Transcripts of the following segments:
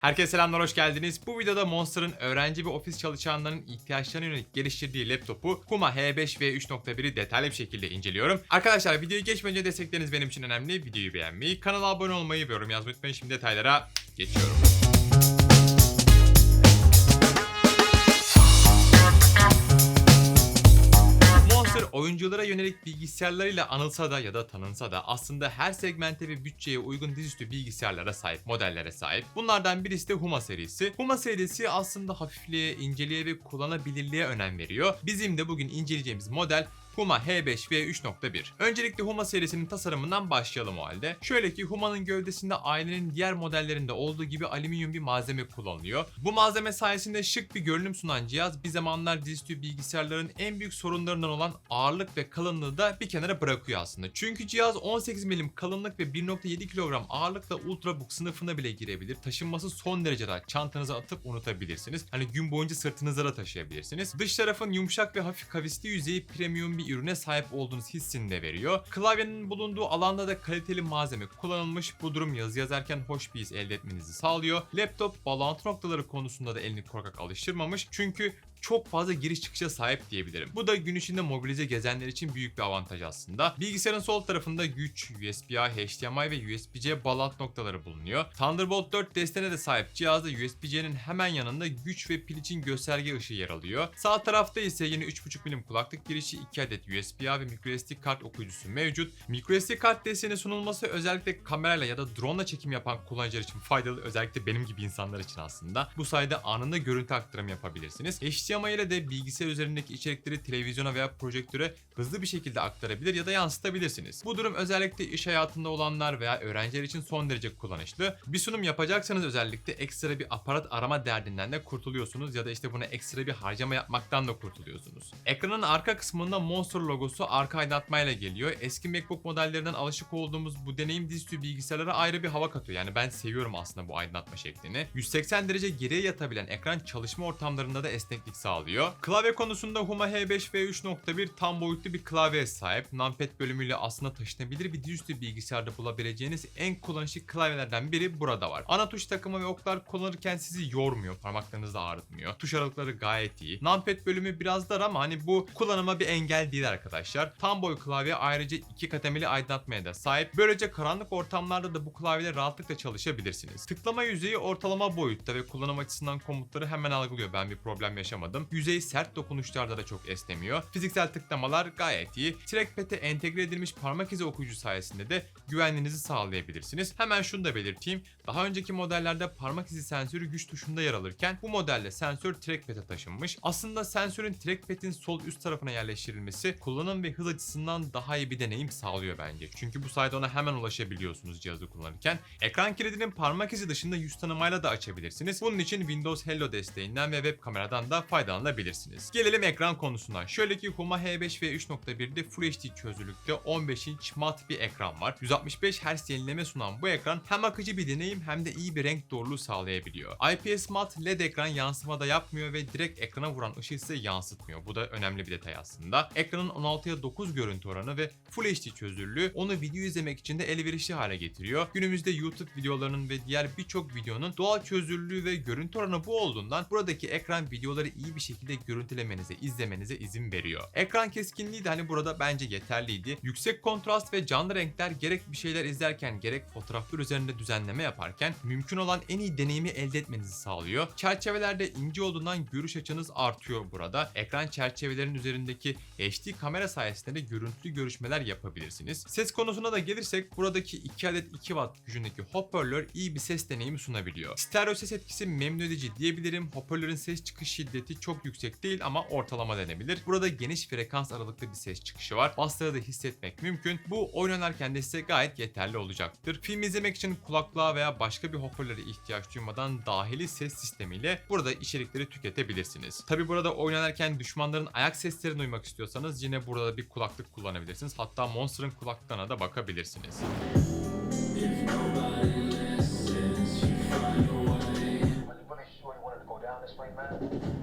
Herkese selamlar, hoş geldiniz. Bu videoda Monster'ın öğrenci ve ofis çalışanlarının ihtiyaçlarına yönelik geliştirdiği laptopu Puma H5 ve 3.1'i detaylı bir şekilde inceliyorum. Arkadaşlar videoyu geçmeden önce destekleriniz benim için önemli. Videoyu beğenmeyi, kanala abone olmayı ve yorum yazmayı unutmayın. Şimdi detaylara geçiyorum. Oyunculara yönelik bilgisayarlarıyla anılsa da ya da tanınsa da aslında her segmente ve bütçeye uygun dizüstü bilgisayarlara sahip, modellere sahip. Bunlardan birisi de Huma serisi. Huma serisi aslında hafifliğe, inceliğe ve kullanabilirliğe önem veriyor. Bizim de bugün inceleyeceğimiz model Huma H5 ve 3.1. Öncelikle Huma serisinin tasarımından başlayalım o halde. Şöyle ki Huma'nın gövdesinde ailenin diğer modellerinde olduğu gibi alüminyum bir malzeme kullanılıyor. Bu malzeme sayesinde şık bir görünüm sunan cihaz bir zamanlar dizüstü bilgisayarların en büyük sorunlarından olan ağırlık ve kalınlığı da bir kenara bırakıyor aslında. Çünkü cihaz 18 milim kalınlık ve 1.7 kilogram ağırlıkla ultrabook sınıfına bile girebilir. Taşınması son derece rahat. Çantanıza atıp unutabilirsiniz. Hani gün boyunca sırtınıza da taşıyabilirsiniz. Dış tarafın yumuşak ve hafif kavisli yüzeyi premium bir ürüne sahip olduğunuz hissini de veriyor. Klavyenin bulunduğu alanda da kaliteli malzeme kullanılmış. Bu durum yazı yazarken hoş bir his elde etmenizi sağlıyor. Laptop bağlantı noktaları konusunda da elini korkak alıştırmamış. Çünkü çok fazla giriş çıkışa sahip diyebilirim. Bu da gün içinde mobilize gezenler için büyük bir avantaj aslında. Bilgisayarın sol tarafında güç, USB-A, HDMI ve USB-C bağlantı noktaları bulunuyor. Thunderbolt 4 desteğine de sahip cihazda USB-C'nin hemen yanında güç ve pil için gösterge ışığı yer alıyor. Sağ tarafta ise yine 3.5 milim kulaklık girişi, 2 adet USB-A ve microSD kart okuyucusu mevcut. MicroSD kart desteğinin sunulması özellikle kamerayla ya da drone ile çekim yapan kullanıcılar için faydalı. Özellikle benim gibi insanlar için aslında. Bu sayede anında görüntü aktarımı yapabilirsiniz. HDMI ile de bilgisayar üzerindeki içerikleri televizyona veya projektöre hızlı bir şekilde aktarabilir ya da yansıtabilirsiniz. Bu durum özellikle iş hayatında olanlar veya öğrenciler için son derece kullanışlı. Bir sunum yapacaksanız özellikle ekstra bir aparat arama derdinden de kurtuluyorsunuz ya da işte buna ekstra bir harcama yapmaktan da kurtuluyorsunuz. Ekranın arka kısmında Monster logosu arka aydınlatmayla geliyor. Eski MacBook modellerinden alışık olduğumuz bu deneyim dizüstü bilgisayarlara ayrı bir hava katıyor. Yani ben seviyorum aslında bu aydınlatma şeklini. 180 derece geriye yatabilen ekran çalışma ortamlarında da esneklik sağlıyor. Klavye konusunda Huma H5 v 3.1 tam boyutlu bir klavyeye sahip. Numpad bölümüyle aslında taşınabilir bir dizüstü bilgisayarda bulabileceğiniz en kullanışlı klavyelerden biri burada var. Ana tuş takımı ve oklar kullanırken sizi yormuyor, parmaklarınızı ağrıtmıyor. Tuş aralıkları gayet iyi. Numpad bölümü biraz dar ama hani bu kullanıma bir engel değil arkadaşlar. Tam boy klavye ayrıca iki kademeli aydınlatmaya da sahip. Böylece karanlık ortamlarda da bu klavyeyle rahatlıkla çalışabilirsiniz. Tıklama yüzeyi ortalama boyutta ve kullanım açısından komutları hemen algılıyor. Ben bir problem yaşamadım. Yüzey sert dokunuşlarda da çok esnemiyor. Fiziksel tıklamalar gayet iyi. Trackpad'e entegre edilmiş parmak izi okuyucu sayesinde de güvenliğinizi sağlayabilirsiniz. Hemen şunu da belirteyim. Daha önceki modellerde parmak izi sensörü güç tuşunda yer alırken bu modelde sensör trackpad'e taşınmış. Aslında sensörün trackpad'in sol üst tarafına yerleştirilmesi kullanım ve hız açısından daha iyi bir deneyim sağlıyor bence. Çünkü bu sayede ona hemen ulaşabiliyorsunuz cihazı kullanırken. Ekran kilidinin parmak izi dışında yüz tanımayla da açabilirsiniz. Bunun için Windows Hello desteğinden ve web kameradan da faydalanabilirsiniz. Gelelim ekran konusuna. Şöyle ki Huma H5 ve 3.1'de Full HD çözünürlükte 15 inç mat bir ekran var. 165 Hz yenileme sunan bu ekran hem akıcı bir deneyim hem de iyi bir renk doğruluğu sağlayabiliyor. IPS mat LED ekran yansıma da yapmıyor ve direkt ekrana vuran ışığı size yansıtmıyor. Bu da önemli bir detay aslında. Ekranın 16'ya 9 görüntü oranı ve Full HD çözünürlüğü onu video izlemek için de elverişli hale getiriyor. Günümüzde YouTube videolarının ve diğer birçok videonun doğal çözünürlüğü ve görüntü oranı bu olduğundan buradaki ekran videoları iyi bir şekilde görüntülemenize, izlemenize izin veriyor. Ekran keskinliği de hani burada bence yeterliydi. Yüksek kontrast ve canlı renkler gerek bir şeyler izlerken gerek fotoğraflar üzerinde düzenleme yaparken mümkün olan en iyi deneyimi elde etmenizi sağlıyor. Çerçevelerde ince olduğundan görüş açınız artıyor burada. Ekran çerçevelerinin üzerindeki HD kamera sayesinde de görüntülü görüşmeler yapabilirsiniz. Ses konusuna da gelirsek buradaki 2 adet 2 watt gücündeki hoparlör iyi bir ses deneyimi sunabiliyor. Stereo ses etkisi memnun edici diyebilirim. Hoparlörün ses çıkış şiddeti çok yüksek değil ama ortalama denebilir. Burada geniş frekans aralıklı bir ses çıkışı var. Basları da hissetmek mümkün. Bu oyun oynarken de size gayet yeterli olacaktır. Film izlemek için kulaklığa veya başka bir hoparlöre ihtiyaç duymadan dahili ses sistemiyle burada içerikleri tüketebilirsiniz. Tabi burada oynanırken düşmanların ayak seslerini duymak istiyorsanız yine burada bir kulaklık kullanabilirsiniz. Hatta Monster'ın kulaklarına da bakabilirsiniz. When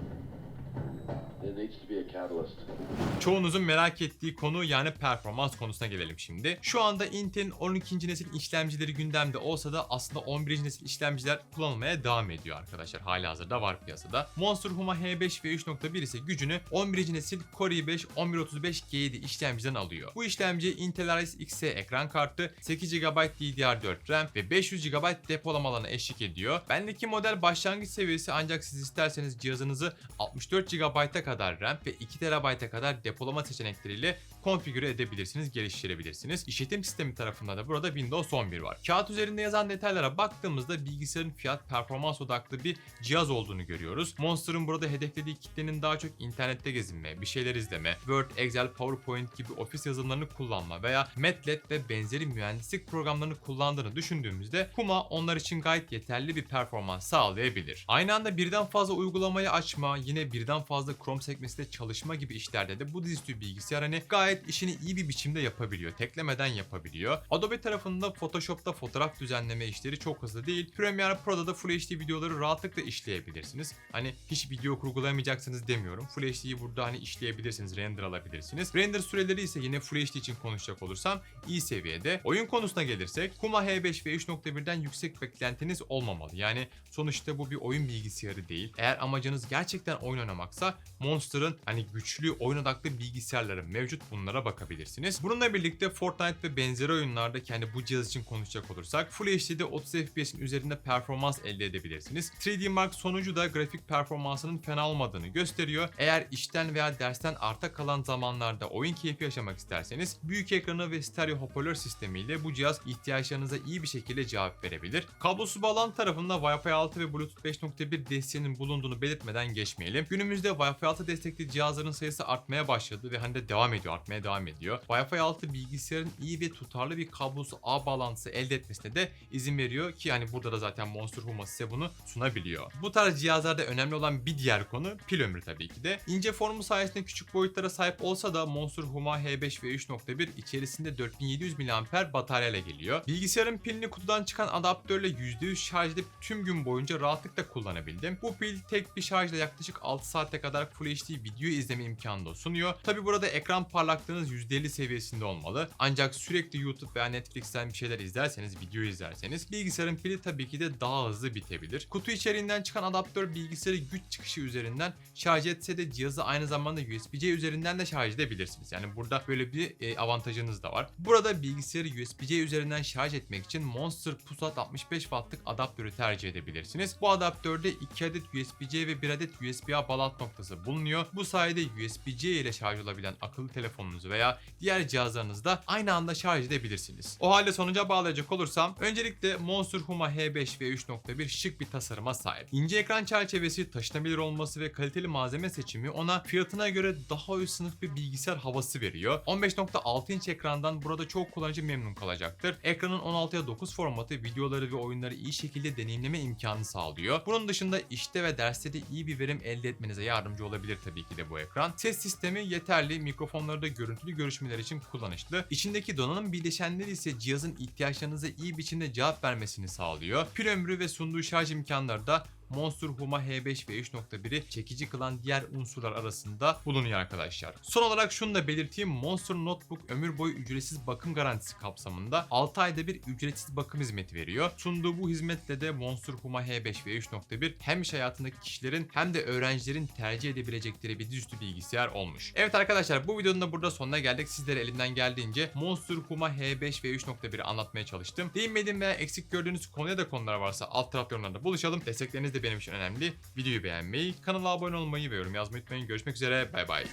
Çoğunuzun merak ettiği konu yani performans konusuna gelelim şimdi. Şu anda Intel'in 12. nesil işlemcileri gündemde olsa da aslında 11. nesil işlemciler kullanılmaya devam ediyor arkadaşlar. Hali hazırda var piyasada. Monster Huma H5 ve 3.1 ise gücünü 11. nesil Core i5 1135G7 işlemciden alıyor. Bu işlemci Intel Iris Xe ekran kartı, 8 GB DDR4 RAM ve 500 GB depolama alanı eşlik ediyor. Bendeki model başlangıç seviyesi ancak siz isterseniz cihazınızı 64 GB'a kadar RAM ve 2 TB'a kadar depolama seçenekleriyle konfigüre edebilirsiniz, geliştirebilirsiniz. İşletim sistemi tarafında da burada Windows 11 var. Kağıt üzerinde yazan detaylara baktığımızda bilgisayarın fiyat performans odaklı bir cihaz olduğunu görüyoruz. Monster'ın burada hedeflediği kitlenin daha çok internette gezinme, bir şeyler izleme, Word, Excel, PowerPoint gibi ofis yazılımlarını kullanma veya MATLAB ve benzeri mühendislik programlarını kullandığını düşündüğümüzde Puma onlar için gayet yeterli bir performans sağlayabilir. Aynı anda birden fazla uygulamayı açma, yine birden fazla Chrome sekmesinde çalışma gibi işlerde de bu dizüstü bilgisayar hani gayet işini iyi bir biçimde yapabiliyor. Teklemeden yapabiliyor. Adobe tarafında Photoshop'ta fotoğraf düzenleme işleri çok hızlı değil. Premiere Pro'da da Full HD videoları rahatlıkla işleyebilirsiniz. Hani hiç video kurgulamayacaksınız demiyorum. Full HD'yi burada hani işleyebilirsiniz, render alabilirsiniz. Render süreleri ise yine Full HD için konuşacak olursam iyi seviyede. Oyun konusuna gelirsek Kuma H5 ve 3.1'den yüksek beklentiniz olmamalı. Yani sonuçta bu bir oyun bilgisayarı değil. Eğer amacınız gerçekten oyun oynamaksa Monster'ın hani güçlü oyun odaklı bilgisayarları mevcut bunlara bakabilirsiniz. Bununla birlikte Fortnite ve benzeri oyunlarda kendi bu cihaz için konuşacak olursak Full HD'de 30 FPS'in üzerinde performans elde edebilirsiniz. 3D Mark sonucu da grafik performansının fena olmadığını gösteriyor. Eğer işten veya dersten arta kalan zamanlarda oyun keyfi yaşamak isterseniz büyük ekranı ve stereo hoparlör sistemiyle bu cihaz ihtiyaçlarınıza iyi bir şekilde cevap verebilir. Kablosuz bağlantı tarafında Wi-Fi 6 ve Bluetooth 5.1 desteğinin bulunduğunu belirtmeden geçmeyelim. Günümüzde Wi-Fi 6 destekli cihazların sayısı artmaya başladı ve hani de devam ediyor, artmaya devam ediyor. Wi-Fi 6 bilgisayarın iyi ve tutarlı bir kablosuz ağ bağlantısı elde etmesine de izin veriyor ki hani burada da zaten Monster Huma size bunu sunabiliyor. Bu tarz cihazlarda önemli olan bir diğer konu pil ömrü tabii ki de. İnce formu sayesinde küçük boyutlara sahip olsa da Monster Huma H5 ve 3.1 içerisinde 4700 mAh bataryayla geliyor. Bilgisayarın pilini kutudan çıkan adaptörle %100 şarj edip tüm gün boyunca rahatlıkla kullanabildim. Bu pil tek bir şarjla yaklaşık 6 saate kadar Full HD video izleme imkanı da sunuyor. Tabi burada ekran parlaklığınız %50 seviyesinde olmalı. Ancak sürekli YouTube veya Netflix'ten bir şeyler izlerseniz, video izlerseniz bilgisayarın pili tabii ki de daha hızlı bitebilir. Kutu içeriğinden çıkan adaptör bilgisayarı güç çıkışı üzerinden şarj etse de cihazı aynı zamanda USB-C üzerinden de şarj edebilirsiniz. Yani burada böyle bir e, avantajınız da var. Burada bilgisayarı USB-C üzerinden şarj etmek için Monster Pusat 65 wattlık adaptörü tercih edebilirsiniz. Bu adaptörde 2 adet USB-C ve 1 adet USB-A bağlantı noktası bulunuyor. Bu sayede USB-C ile şarj olabilen akıllı telefonunuzu veya diğer cihazlarınızda aynı anda şarj edebilirsiniz. O halde sonuca bağlayacak olursam öncelikle Monster Huma H5 ve 3.1 şık bir tasarıma sahip. İnce ekran çerçevesi, taşınabilir olması ve kaliteli malzeme seçimi ona fiyatına göre daha üst sınıf bir bilgisayar havası veriyor. 15.6 inç ekrandan burada çok kullanıcı memnun kalacaktır. Ekranın 16'ya 9 formatı videoları ve oyunları iyi şekilde deneyimleme imkanı sağlıyor. Bunun dışında işte ve derste de iyi bir verim elde etmenize yardımcı olabilir tabii ki de bu ekran. Ses sistemi yeterli, mikrofonları da görüntülü görüşmeler için kullanışlı. İçindeki donanım bileşenleri ise cihazın ihtiyaçlarınıza iyi biçimde cevap vermesini sağlıyor. Pil ömrü ve sunduğu şarj imkanları da Monster Huma H5 ve 3.1'i çekici kılan diğer unsurlar arasında bulunuyor arkadaşlar. Son olarak şunu da belirteyim. Monster Notebook ömür boyu ücretsiz bakım garantisi kapsamında 6 ayda bir ücretsiz bakım hizmeti veriyor. Sunduğu bu hizmetle de Monster Huma H5 ve 3.1 hem iş hayatındaki kişilerin hem de öğrencilerin tercih edebilecekleri bir dizüstü bilgisayar olmuş. Evet arkadaşlar bu videonun da burada sonuna geldik. Sizlere elimden geldiğince Monster Huma H5 ve 3.1'i anlatmaya çalıştım. Değinmediğim veya eksik gördüğünüz konuya da konular varsa alt taraf yorumlarda buluşalım. Destekleriniz de benim için önemli. Videoyu beğenmeyi, kanala abone olmayı ve yorum yazmayı unutmayın. Görüşmek üzere. Bay bay.